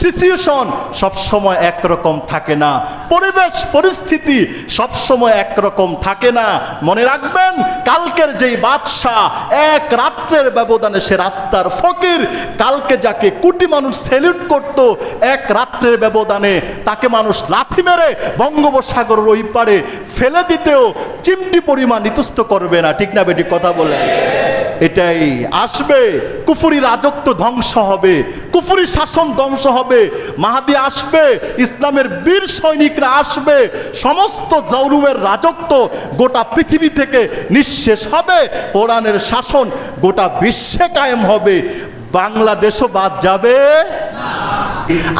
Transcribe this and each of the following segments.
Situation সবসময় একরকম থাকে না। পরিবেশ, পরিস্থিতি সবসময় একরকম থাকে না। মনে রাখবেন, কালকের যেই বাদশাহ এক রাত্রের ব্যবধানে সে রাস্তার ফকির, কালকে যাকে কোটি মানুষ সেলিউট করত, এক রাত্রের ব্যবধানে তাকে মানুষ লাথি মেরে বঙ্গোপসাগরের ওই পারে ফেলে দিতেও চিমটি পরিমাণ ইতস্ত করবে না। ঠিক না বেটি, কথা বলে এটাই আসবে। কুফুরি রাজত্ব ধ্বংস হবে, কুফুরি শাসন ধ্বংস হবে। মাহাদি আসবে, ইসলামের বীর সৈনিকরা আসবে, সমস্ত জৌলুমের রাজত্ব গোটা পৃথিবী থেকে নিঃশেষ হবে, কোরআনের শাসন গোটা বিশ্বে কায়েম হবে। বাংলাদেশও বাদ যাবে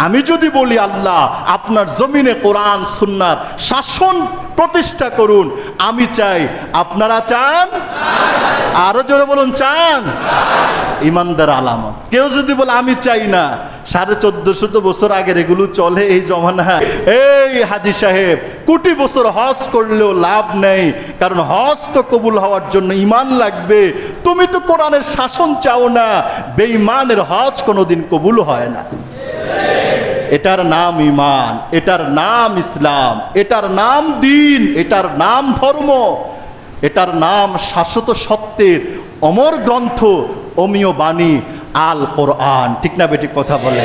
আমি যদি বলি, আল্লাহ, আপনার জমিনে কোরআন, সুন্নার শাসন প্রতিষ্ঠা করুন, আমি চাই, আপনারা চান? আরও জোরে বলুন, চান। ইমানদার আলামত। কেউ যদি বলে, আমি চাই না। সাড়ে চোদ্দশত বছর আগের এগুলো চলে এই জমানা এই হাজি সাহেব, কোটি বছর হজ করলেও লাভ নেই। কারণ হজ তো কবুল হওয়ার জন্য ইমান লাগবে। তুমি তো কোরআনের শাসন চাও না। বেঈমানের হজ কোনোদিন কবুল হয় না। এটার নাম ইমান, এটার নাম ইসলাম, এটার নাম দিন, এটার নাম ধর্ম। এটার নাম শাশ্বত সত্যের অমর গ্রন্থ অমীয় বাণী আল কোরআন। ঠিক না বেটি কথা বলে?